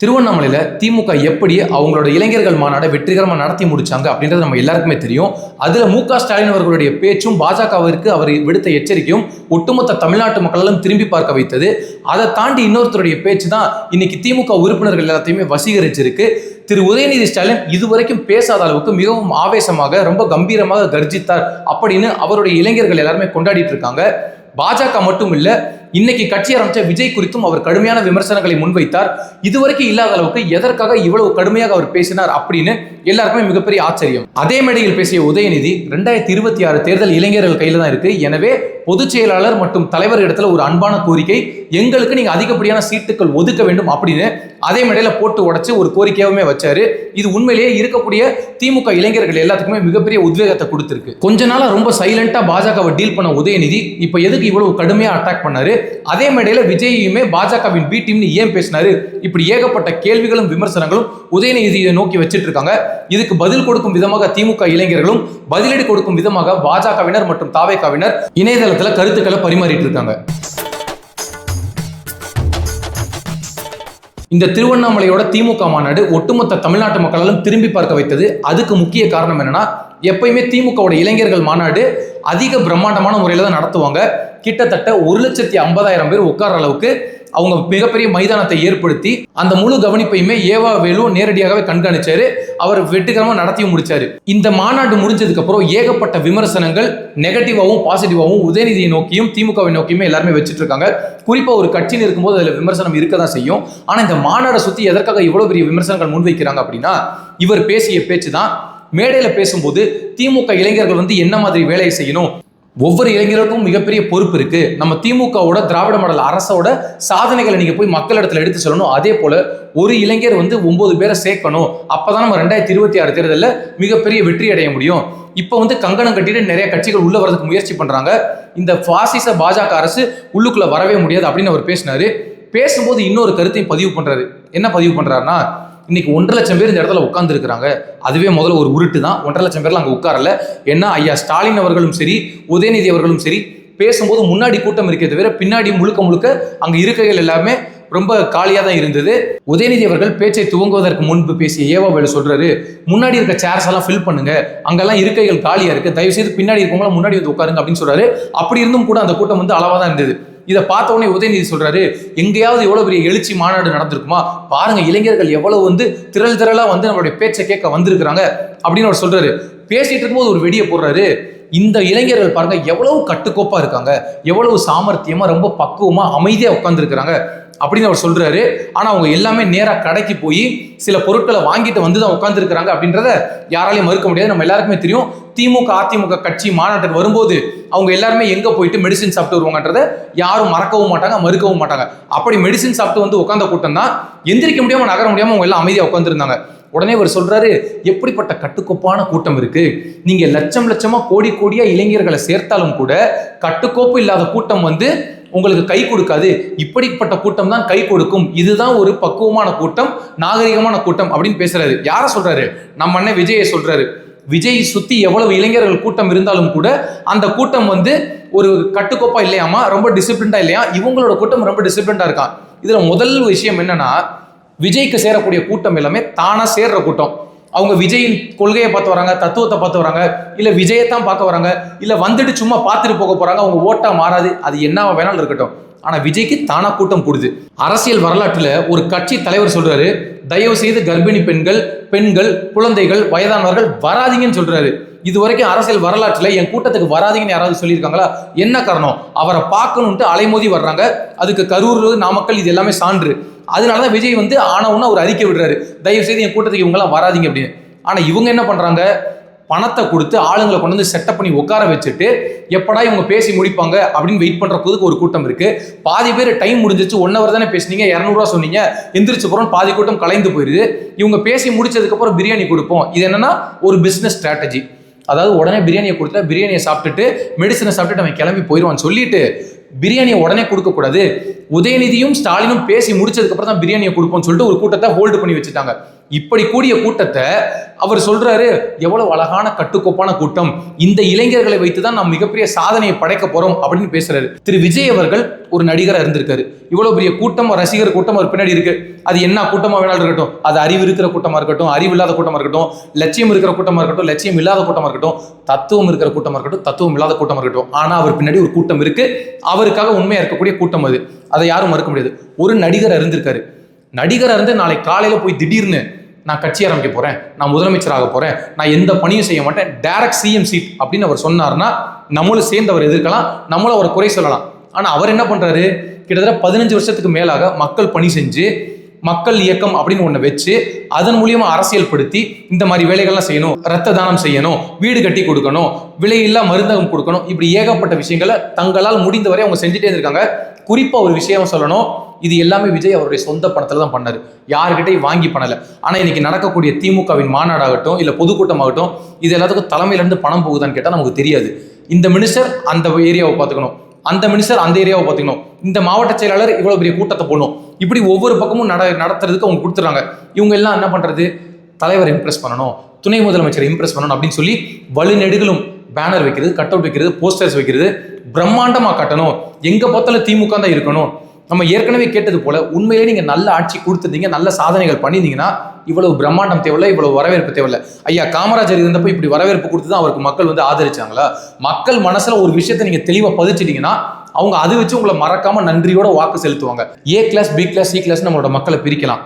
திருவண்ணாமலையில் திமுக எப்படி அவங்களோட இளைஞர்கள் மாநாடை வெற்றிகரமாக நடத்தி முடிச்சாங்க அப்படின்றது நம்ம எல்லாருக்குமே தெரியும். அதில் மு க ஸ்டாலின் அவர்களுடைய பேச்சும் பாஜகவிற்கு அவர் விடுத்த எச்சரிக்கையும் ஒட்டுமொத்த தமிழ்நாட்டு மக்களெல்லாம் திரும்பி பார்க்க வைத்தது. அதை தாண்டி இன்னொருத்தருடைய பேச்சு தான் இன்னைக்கு திமுக உறுப்பினர்கள் எல்லாத்தையுமே வசீகரிச்சிருக்கு. திரு உதயநிதி ஸ்டாலின் இதுவரைக்கும் பேசாத அளவுக்கு மிகவும் ஆவேசமாக ரொம்ப கம்பீரமாக கர்ஜித்தார் அப்படின்னு அவருடைய இளைஞர்கள் எல்லாருமே கொண்டாடிட்டு இருக்காங்க. பாஜக மட்டும் இல்லை இன்னைக்கு கட்சி ஆரம்பிச்ச விஜய் குறித்தும் அவர் கடுமையான விமர்சனங்களை முன்வைத்தார். இதுவரைக்கும் இல்லாத அளவுக்கு எதற்காக இவ்வளவு கடுமையாக அவர் பேசினார் அப்படின்னு எல்லாருக்குமே மிகப்பெரிய ஆச்சரியம். அதே மேடையில் பேசிய உதயநிதி ரெண்டாயிரத்தி இருபத்தி ஆறு தேர்தல் இளைஞர்கள் கையில தான் இருக்கு. எனவே பொதுச் செயலாளர் மற்றும் தலைவர் இடத்துல ஒரு அன்பான கோரிக்கை எங்களுக்கு நீங்க அதிகப்படியான சீட்டுகள் ஒதுக்க வேண்டும் அப்படின்னு அதே மேடையில போட்டு உடைச்சு ஒரு கோரிக்கையாகவுமே வச்சாரு. இது உண்மையிலேயே இருக்கக்கூடிய திமுக இளைஞர்கள் எல்லாத்துக்குமே மிகப்பெரிய உத்வேகத்தை கொடுத்திருக்கு. கொஞ்ச நாளா ரொம்ப சைலண்டா பாஜகவை டீல் பண்ண உதயநிதி இப்போ எதுக்கு இவ்வளவு கடுமையா அட்டாக் பண்ணாரு? அதே மேடையில் விஜயுமே பாஜகவின் பி டீம்னு ஏன் பேசினாரு? இப்படி ஏகப்பட்ட கேள்விகளும் விமர்சனங்களும் உதயநிதியை நோக்கி வச்சிட்டு இருக்காங்க. இதுக்கு பதில் கொடுக்கும் விதமாக திமுக இளைஞர்களும் பதிலடி கொடுக்கும் விதமாக பாஜகவினர் மற்றும் தாவேக்காவினர் இணையதளத்துல கருத்துக்களை பரிமாறிட்டு இருக்காங்க. இந்த திருவண்ணாமலையோட திமுக மாநாடு ஒட்டுமொத்த தமிழ்நாட்டு மக்களாலும் திரும்பி பார்க்க வைத்தது அதுக்கு முக்கிய காரணம் என்னன்னா எப்பயுமே திமுகவோட இளைஞர்கள் மாநாடு அதிக பிரம்மாண்டமான முறையில் தான் நடத்துவாங்க. கிட்டத்தட்ட ஒரு லட்சத்தி ஐம்பதாயிரம் பேர் உட்கார்ற அளவுக்கு அவங்க மிகப்பெரிய மைதானத்தை ஏற்படுத்தி அந்த முழு கவனிப்பையுமே ஏவா வேலு நேரடியாகவே கண்காணிச்சாரு. அவர் வெற்றிகரமாக நடத்தியும் முடிச்சாரு. இந்த மாநாடு முடிஞ்சதுக்கு அப்புறம் ஏகப்பட்ட விமர்சனங்கள் நெகட்டிவாகவும் பாசிட்டிவாகவும் உதயநிதியை நோக்கியும் திமுகவை நோக்கியுமே எல்லாருமே வச்சுட்டு இருக்காங்க. குறிப்பாக ஒரு கட்சின்னு இருக்கும்போது அதில் விமர்சனம் இருக்க தான் செய்யும். ஆனால் இந்த மாநாடை சுற்றி எதற்காக இவ்வளோ பெரிய விமர்சனங்கள் முன்வைக்கிறாங்க அப்படின்னா இவர் பேசிய பேச்சு தான் மேடையில் பேசும்போது திமுக இளைஞர்கள் வந்து என்ன மாதிரி வேலையை செய்யணும்? ஒவ்வொரு இளைஞருக்கும் மிகப்பெரிய பொறுப்பு இருக்கு. நம்ம திமுகவோட திராவிட மாடல் அரசோட சாதனைகளை நீங்க போய் மக்களிடத்துல எடுத்து சொல்லணும். அதே போல ஒரு இளைஞர் வந்து ஒன்பது பேரை சேர்க்கணும். அப்பதான் நம்ம ரெண்டாயிரத்தி இருபத்தி ஆறு தேர்தலில் மிகப்பெரிய வெற்றி அடைய முடியும். இப்போ வந்து கங்கணம் கட்டிட்டு நிறைய கட்சிகள் உள்ள வரதுக்கு முயற்சி பண்றாங்க. இந்த பாசிச பாஜக அரசு உள்ளுக்குள்ள வரவே முடியாது அப்படின்னு அவர் பேசினாரு. பேசும்போது இன்னொரு கருத்தையும் பதிவு பண்றாரு. என்ன பதிவு பண்றாருன்னா இன்னைக்கு ஒன்றரை லட்சம் பேர் இந்த இடத்துல உட்காந்துருக்கிறாங்க அதுவே முதல்ல ஒரு உருட்டு தான் ஒன்றரை லட்சம் பேர்லாம் அங்கே உட்காரல. ஏன்னா ஐயா ஸ்டாலின் அவர்களும் சரி உதயநிதி அவர்களும் சரி பேசும்போது முன்னாடி கூட்டம் இருக்கே தவிர பின்னாடி முழுக்க முழுக்க அங்கே இருக்கைகள் எல்லாமே ரொம்ப காலியாக தான் இருந்தது. உதயநிதி அவர்கள் பேச்சை துவங்குவதற்கு முன்பு பேசிய ஏவா வேலை சொல்றாரு முன்னாடி இருக்க சேர்ஸ் எல்லாம் ஃபில் பண்ணுங்க. அங்கெல்லாம் இருக்கைகள் காலியாக இருக்கு. தயவு செய்து பின்னாடி இருக்கவங்களாம் முன்னாடி வந்து உட்காருங்க அப்படின்னு சொல்றாரு. அப்படி இருந்தும் கூட அந்த கூட்டம் வந்து அளவாக தான் இருந்தது. இதை பார்த்த உடனே உதயநிதி சொல்றாரு எங்கேயாவது எவ்வளவு பெரிய எழுச்சி மாநாடு நடந்திருக்குமா? பாருங்க இளைஞர்கள் எவ்வளவு வந்து திரள் திரளா வந்து நம்மளுடைய பேச்சை கேட்க வந்திருக்கிறாங்க. அப்படின்னு அவர் சொல்றாரு. பேசிட்டு இருக்கும்போது ஒரு வெடியை போடுறாரு. இந்த இளைஞர்கள் பாருங்க எவ்வளவு கட்டுக்கோப்பா இருக்காங்க. எவ்வளவு சாமர்த்தியமா ரொம்ப பக்குவமா அமைதியா உட்காந்துருக்கிறாங்க அப்படின்னு அவர் சொல்றாரு. ஆனா அவங்க எல்லாமே நேராக கடைக்கு போய் சில பொருட்களை வாங்கிட்டு வந்து தான் உட்காந்துருக்கிறாங்க அப்படின்றத யாராலையும் மறுக்க முடியாது. நம்ம எல்லாருக்குமே தெரியும் திமுக அதிமுக கட்சி மாநாட்டுக்கு வரும்போது அவங்க எல்லாருமே எங்க போயிட்டு மெடிசின் சாப்பிட்டு வருவாங்கன்றத யாரும் மறக்கவும் மாட்டாங்க மறுக்கவும் மாட்டாங்க. அப்படி மெடிசின் சாப்பிட்டு வந்து உட்காந்த கூட்டம் தான் எந்திரிக்க முடியாம நகர முடியாம அவங்க எல்லாம் அமைதியாக உட்காந்துருந்தாங்க உடனே அவர் சொல்றாரு எப்படிப்பட்ட கட்டுக்கோப்பான கூட்டம் இருக்கு. நீங்க லட்சம் லட்சமா கோடி கோடியா இளைஞர்களை சேர்த்தாலும் கூட கட்டுக்கோப்பு இல்லாத கூட்டம் வந்து உங்களுக்கு கை கொடுக்காது. இப்படிப்பட்ட கூட்டம் தான் கை கொடுக்கும். இதுதான் ஒரு பக்குவமான கூட்டம் நாகரிகமான கூட்டம் அப்படின்னு பேசுறாரு. யார சொல்றாரு? நம்ம அண்ணன் விஜயை சொல்றாரு. விஜய் சுத்தி எவ்வளவு இளைஞர்கள் கூட்டம் இருந்தாலும் கூட அந்த கூட்டம் வந்து ஒரு கட்டுக்கோப்பா இல்லையாமா? ரொம்ப டிசிப்ளின்டா இல்லையா? இவங்களோட கூட்டம் ரொம்ப டிசிப்ளின்டா இருக்கான் இதுல முதல் விஷயம் என்னன்னா விஜய்க்கு சேரக்கூடிய கூட்டம் எல்லாமே தானா சேர்ற கூட்டம். அவங்க விஜயின் கொள்கையை பார்த்து வராங்க தத்துவத்தை பார்த்து வராங்க இல்ல விஜயத்தான் பார்க்க வராங்க இல்ல வந்துட்டு சும்மா பார்த்துட்டு போக போறாங்க அவங்க ஓட்டா மாறாது அது என்ன வேணாலும் இருக்கட்டும். ஆனா விஜய்க்கு தானா கூட்டம் கூடுது. அரசியல் வரலாற்றுல ஒரு கட்சி தலைவர் சொல்றாரு தயவு செய்து கர்ப்பிணி பெண்கள் பெண்கள் குழந்தைகள் வயதானவர்கள் வராதீங்கன்னு சொல்றாரு. இது வரைக்கும் அரசியல் வரலாற்றுல என் கூட்டத்துக்கு வராதீங்கன்னு யாராவது சொல்லியிருக்காங்களா? என்ன காரணம்? அவரை பார்க்கணுன்ட்டு அலைமோதி வர்றாங்க. அதுக்கு கரூர் நாமக்கல் இது எல்லாமே சான்று. அதனால தான் விஜய் வந்து ஆனவுன்னு அவர் அறிக்கை விடுறாரு. தயவு செய்து என் கூட்டத்துக்கு இவங்கெல்லாம் வராதீங்க அப்படின்னு. ஆனா இவங்க என்ன பண்றாங்க? பணத்தை கொடுத்து ஆளுங்களை கொண்டு வந்து செட்டப் பண்ணி உட்கார வச்சுட்டு எப்படா இவங்க பேசி முடிப்பாங்க? அப்படின்னு வெயிட் பண்றதுக்கு ஒரு கூட்டம் இருக்கு. பாதி பேர் டைம் முடிஞ்சிச்சு ஒன் ஹவர் தானே பேசுனீங்க இரநூறுவா சொன்னீங்க எந்திரிச்சு போகிறோம் பாதி கூட்டம் கலைந்து போயிருது. இவங்க பேசி முடிச்சதுக்கப்புறம் பிரியாணி கொடுப்போம். இது என்னன்னா ஒரு பிஸ்னஸ் ஸ்ட்ராட்டஜி அதாவது உடனே பிரியாணியை கொடுத்தா பிரியாணியை சாப்பிட்டுட்டு மெடிசனை சாப்பிட்டுட்டு அவன் கிளம்பி போயிடுவான்னு சொல்லிட்டு பிரியாணியை உடனே கொடுக்கக்கூடாது உதயநிதியும் ஸ்டாலினும் பேசி முடிச்சதுக்கப்புறம் தான் பிரியாணியை கொடுப்போம்னு சொல்லிட்டு ஒரு கூட்டத்தை ஹோல்டு பண்ணி வச்சுட்டாங்க. இப்படி கூடிய கூட்டத்தை அவர் சொல்றாரு எவ்வளவு அழகான கட்டுக்கோப்பான கூட்டம். இந்த இளைஞர்களை வைத்து தான் நாம் மிகப்பெரிய சாதனையை படைக்க போறோம் அப்படின்னு பேசுறாரு. திரு. விஜய் அவர்கள் ஒரு நடிகராக இருந்திருக்காரு. இவ்வளவு பெரிய கூட்டம் ரசிகர் கூட்டம் அவர் பின்னாடி இருக்கு. அது என்ன கூட்டமா வேணாலும் இருக்கட்டும். அது அறிவு இருக்கிற கூட்டமா இருக்கட்டும் அறிவு இல்லாத கூட்டமா இருக்கட்டும் லட்சியம் இருக்கிற கூட்டமா இருக்கட்டும் லட்சியம் இல்லாத கூட்டமா இருக்கட்டும் தத்துவம் இருக்கிற கூட்டமா இருக்கட்டும் தத்துவம் இல்லாத கூட்டமா இருக்கட்டும். ஆனா அவர் பின்னாடி ஒரு கூட்டம் இருக்கு. அவருக்காக உண்மையா இருக்கக்கூடிய கூட்டம் அது. அதை யாரும் மறுக்க முடியாது. ஒரு நடிகர் இருந்திருக்காரு. நடிகராக இருந்து நாளை காலையில போய் திடீர்னு நான் கட்சி ஆரம்பிக்க போறேன் நான் முதலமைச்சராக போறேன் நான் எந்த பணியும் செய்ய மாட்டேன். டைரக்ட் சிஎம் சீட் அப்படின்னு அவர் சொன்னார்னா நம்மளும் சேர்ந்து அவர் எதிர்க்கலாம் நம்மளும் அவரை குறை சொல்லலாம். ஆனா அவர் என்ன பண்றாரு? கிட்டத்தட்ட பதினஞ்சு வருஷத்துக்கு மேலாக மக்கள் பணி செஞ்சு மக்கள் இயக்கம் அப்படின்னு ஒண்ணு வச்சு அதன் மூலியமா அரசியல் படுத்தி இந்த மாதிரி வேலைகள்லாம் செய்யணும் ரத்த தானம் செய்யணும் வீடு கட்டி கொடுக்கணும் விலையில்லா மருந்தகம் கொடுக்கணும் இப்படி ஏகப்பட்ட விஷயங்களை தங்களால் முடிந்தவரை அவங்க செஞ்சுட்டே இருக்காங்க குறிப்பா ஒரு விஷயம் சொல்லணும் இது எல்லாமே விஜய் அவருடைய சொந்த பணத்துல தான் பண்ணாரு. யாருக்கிட்டையும் வாங்கி பண்ணல. ஆனா இன்னைக்கு நடக்கக்கூடிய திமுகவின் மாநாடாகட்டும் இல்ல பொதுக்கூட்டமாகட்டும் இது எல்லாத்துக்கும் தலைமையில இருந்து பணம் போகுதான்னு கேட்டா நமக்கு தெரியாது. இந்த மினிஸ்டர் அந்த ஏரியாவை பார்த்துக்கணும். அந்த மினிஸ்டர் அந்த ஏரியாவை பார்த்துக்கணும். இந்த மாவட்ட செயலாளர் இவ்வளோ பெரிய கூட்டத்தை போடணும். இப்படி ஒவ்வொரு பக்கமும் நட நடத்துறதுக்கு அவங்க கொடுத்துறாங்க இவங்க எல்லாம் என்ன பண்ணுறது தலைவர் இம்ப்ரெஸ் பண்ணணும். துணை முதலமைச்சர் இம்ப்ரெஸ் பண்ணணும் அப்படின்னு சொல்லி வழிநெடுகளும் பேனர் வைக்கிறது கட் அவுட் வைக்கிறது போஸ்டர்ஸ் வைக்கிறது பிரம்மாண்டமாக காட்டணும். எங்கே பார்த்தாலும் திமுக தான் இருக்கணும். நம்ம ஏற்கனவே கேட்டது போல உண்மையிலே நீங்க நல்ல ஆட்சி கொடுத்துருந்தீங்க நல்ல சாதனைகள் பண்ணியிருந்தீங்கன்னா இவ்வளவு பிரம்மாண்டம் தேவையில்ல இவ்வளவு வரவேற்பு தேவையில்ல. ஐயா காமராஜர் இருந்தப்போ இப்படி வரவேற்பு கொடுத்து தான் அவருக்கு மக்கள் வந்து ஆதரிச்சாங்களா? மக்கள் மனசுல ஒரு விஷயத்தை நீங்க தெளிவா பதிச்சிட்டீங்கன்னா அவங்க அதை வச்சு உங்களை மறக்காம நன்றியோட வாக்கு செலுத்துவாங்க. A class B class C class நம்மளோட மக்களை பிரிக்கலாம்.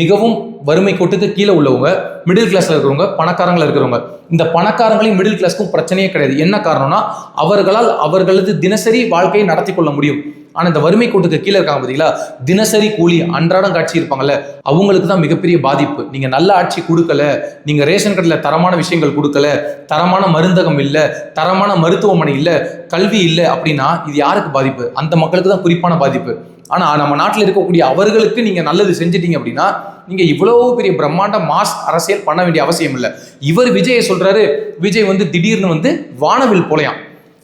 மிகவும் வறுமை கோட்டுக்கு கீழே உள்ளவங்க மிடில் கிளாஸ்ல இருக்கிறவங்க பணக்காரங்களில் இருக்கிறவங்க. இந்த பணக்காரங்களையும் மிடில் கிளாஸ்க்கும் பிரச்சனையே கிடையாது. என்ன காரணம்னா அவர்களால் அவர்களது தினசரி வாழ்க்கையை நடத்தி கொள்ள முடியும். ஆனால் இந்த வறுமை கோட்டுக்கு கீழே இருக்காங்க பார்த்தீங்களா தினசரி கூலி அன்றாடம் காட்சி இருப்பாங்கல்ல அவங்களுக்கு தான் மிகப்பெரிய பாதிப்பு. நீங்கள் நல்ல ஆட்சி கொடுக்கல நீங்கள் ரேஷன் கடையில் தரமான விஷயங்கள் கொடுக்கல தரமான மருந்தகம் இல்லை தரமான மருத்துவமனை இல்லை கல்வி இல்லை அப்படின்னா இது யாருக்கு பாதிப்பு? அந்த மக்களுக்கு தான் குறிப்பான பாதிப்பு. ஆனால் நம்ம நாட்டில் இருக்கக்கூடிய அவர்களுக்கு நீங்கள் நல்லது செஞ்சிட்டீங்க அப்படின்னா நீங்கள் இவ்வளோ பெரிய பிரம்மாண்ட மாஸ் அரசியல் பண்ண வேண்டிய அவசியம் இல்லை. இவர் விஜயை சொல்கிறாரு விஜய் வந்து திடீர்னு வந்து வானவில் போலையாம்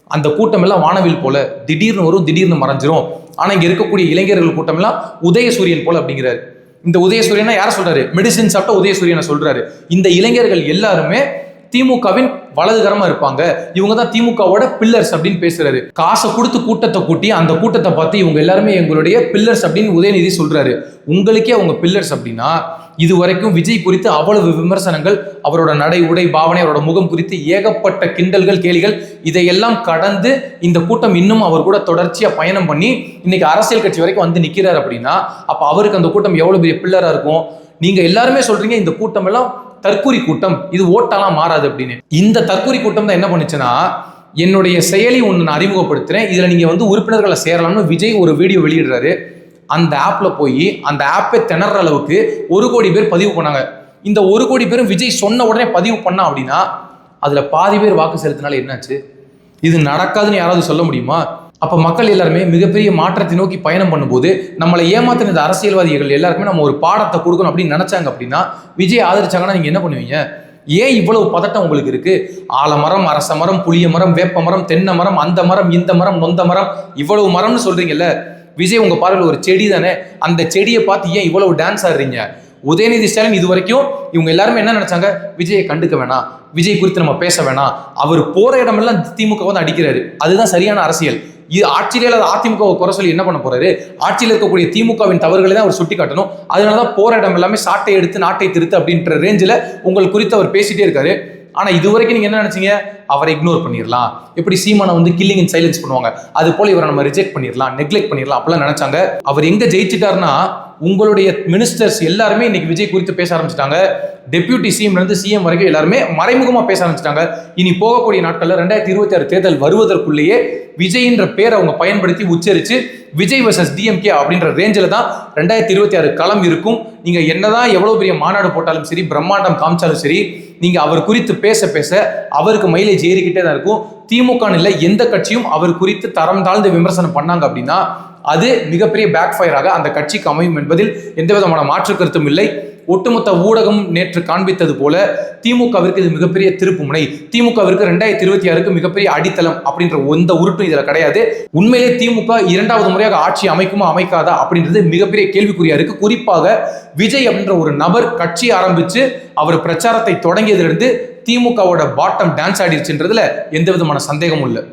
அந்த கூட்டம் எல்லாம் வானவில் போல திடீர்னு வரும் திடீர்னு மறைஞ்சிரும். ஆனா இங்க இருக்கக்கூடிய இளைஞர்கள் கூட்டம் எல்லாம் உதயசூரியன் போல அப்படிங்கிறாரு. இந்த உதயசூரியனை யார சொல்றாரு? மெடிசின் சாப்பிட்ட உதயசூரியனை சொல்றாரு. இந்த இளைஞர்கள் எல்லாருமே திமுகவின் வலதுகரமா இருப்பாங்க. இவங்க தான் திமுகவோட பில்லர்ஸ் அப்படின்னு பேசுறாரு. காசை கொடுத்து கூட்டத்தை கூட்டி அந்த கூட்டத்தை பார்த்து இவங்க எல்லாருமே எங்களுடைய பில்லர்ஸ் அப்படின்னு உதயநிதி சொல்றாரு. உங்களுக்கே அவங்க பில்லர்ஸ் அப்படின்னா இது வரைக்கும் விஜய் குறித்து அவ்வளவு விமர்சனங்கள் அவரோட நடை உடை பாவனை அவரோட முகம் குறித்து ஏகப்பட்ட கிண்டல்கள் கேலிகள் இதையெல்லாம் கடந்து இந்த கூட்டம் இன்னும் அவர் கூட தொடர்ச்சியாக பயணம் பண்ணி இன்னைக்கு அரசியல் கட்சி வரைக்கும் வந்து நிற்கிறார் அப்படின்னா அப்போ அவருக்கு அந்த கூட்டம் எவ்வளோ பெரிய பில்லராக இருக்கும்? நீங்கள் எல்லாருமே சொல்கிறீங்க இந்த கூட்டம் எல்லாம் தற்கூரி கூட்டம் இது ஓட்டெல்லாம் மாறாது அப்படின்னு. இந்த தற்கூரி கூட்டம் தான் என்ன பண்ணுச்சுன்னா என்னுடைய செயலி ஒன்று நான் அறிமுகப்படுத்துகிறேன் இதில் நீங்கள் வந்து உறுப்பினர்களை சேரலாம்னு விஜய் ஒரு வீடியோ வெளியிடுறாரு. அந்த ஆப்பில் போய் அந்த ஆப்பை திணற அளவுக்கு ஒரு கோடி பேர் பதிவு பண்ணாங்க. இந்த ஒரு கோடி பேரும் விஜய் சொன்ன உடனே பதிவு பண்ணா அப்படின்னா அதில் பாதி பேர் வாக்கு செலுத்தினால என்னாச்சு? இது நடக்காதுன்னு யாராவது சொல்ல முடியுமா? அப்போ மக்கள் எல்லாருமே மிகப்பெரிய மாற்றத்தை நோக்கி பயணம் பண்ணும்போது நம்மளை ஏமாத்தின இந்த அரசியல்வாதிகள் எல்லாருக்குமே நம்ம ஒரு பாடத்தை கொடுக்கணும் அப்படின்னு நினச்சாங்க அப்படின்னா விஜய் ஆதரிச்சாங்கன்னா நீங்கள் என்ன பண்ணுவீங்க? ஏன் இவ்வளவு பதட்டம் உங்களுக்கு இருக்கு? ஆலமரம் அரச மரம் புளிய மரம் வேப்ப மரம் தென்னை மரம் அந்த மரம் இந்த மரம் நொந்த மரம் இவ்வளவு மரம்னு சொல்றீங்கல்ல? விஜய் உங்க பார்வையில் ஒரு செடி தானே? அந்த செடியை பார்த்து ஏன் இவ்வளவு டான்ஸ் ஆடுறீங்க? உதயநிதி ஸ்டாலின் இது வரைக்கும் இவங்க எல்லாருமே என்ன நினைச்சாங்க? விஜயை கண்டுக்க வேணாம். விஜய் குறித்து நம்ம பேச வேணாம். அவர் போற இடமெல்லாம் திமுக வந்து அடிக்கிறாரு. அதுதான் சரியான அரசியல். இது ஆட்சியில் இல்லாத அதிமுக குறை சொல்லி என்ன பண்ண போறாரு? ஆட்சியில் இருக்கக்கூடிய திமுகவின் தவறுகளை தான் அவர் சுட்டி காட்டணும் அதனால தான் இடம் எல்லாமே சாட்டை எடுத்து நாட்டை திருத்து அப்படின்ற ரேஞ்சில் உங்கள் குறித்து அவர் பேசிட்டே இருக்காரு. ஆனா இது வரைக்கும் நீங்க என்ன நினைச்சீங்க? அவரை இக்னோர் பண்ணிடலாம் எப்படி சீமானை வந்து கில்லிங் இன் சைலன்ஸ் பண்ணுவாங்க? அது போல இவரை நம்ம ரிஜெக்ட் பண்ணிடலாம் நெக்லெக்ட் பண்ணிடலாம் அப்பெல்லாம் நினைச்சாங்க. அவர் எங்க ஜெயிச்சிட்டாருன்னா உங்களுடைய மினிஸ்டர்ஸ் எல்லாருமே இன்னைக்கு விஜய் குறித்து பேச ஆரம்பிச்சிட்டாங்க. டெபியூட்டி சிஎம்ல இருந்து சிஎம் வரைக்கும் எல்லாருமே மறைமுகமா பேச ஆரம்பிச்சிட்டாங்க. இனி போகக்கூடிய நாட்கள்ல ரெண்டாயிரத்தி இருபத்தி ஆறு தேர்தல் வருவதற்குள்ளேயே விஜய்ன்ற பேரை அவங்க பயன்படுத்தி உச்சரிச்சு விஜய் வர்சஸ் டிஎம்கே அப்படின்ற ரேஞ்சில் தான் ரெண்டாயிரத்தி இருபத்தி ஆறு களம் இருக்கும். நீங்க என்னதான் எவ்வளோ பெரிய மாநாடு போட்டாலும் சரி பிரம்மாண்டம் காமிச்சாலும் சரி நீங்கள் அவர் குறித்து பேச பேச அவருக்கு மைலேஜ் ஏறிக்கிட்டே தான் இருக்கும். திமுக இல்லை எந்த கட்சியும் அவர் குறித்து தரம் தாழ்ந்து விமர்சனம் பண்ணாங்க அப்படின்னா அது மிகப்பெரிய பேக் ஃபயராக அந்த கட்சிக்கு அமையும் என்பதில் எந்த விதமான மாற்று கருத்தும் இல்லை. ஒட்டுமொத்த ஊடகம் நேற்று காண்பித்தது போல திமுகவிற்கு இது மிகப்பெரிய திருப்பு முனை. திமுகவிற்கு ரெண்டாயிரத்தி இருபத்தி ஆறுக்கு மிகப்பெரிய அடித்தளம் அப்படின்ற எந்த உருட்டும் இதுல கிடையாது. உண்மையிலே திமுக இரண்டாவது முறையாக ஆட்சி அமைக்குமா அமைக்காதா அப்படின்றது மிகப்பெரிய கேள்விக்குறியா இருக்கு. குறிப்பாக விஜய் அப்படின்ற ஒரு நபர் கட்சி ஆரம்பிச்சு அவர் பிரச்சாரத்தை தொடங்கியதிலிருந்து திமுகவோட பாட்டம் டான்ஸ் ஆடிடுச்சுன்றதுல எந்த விதமான சந்தேகமும் இல்லை.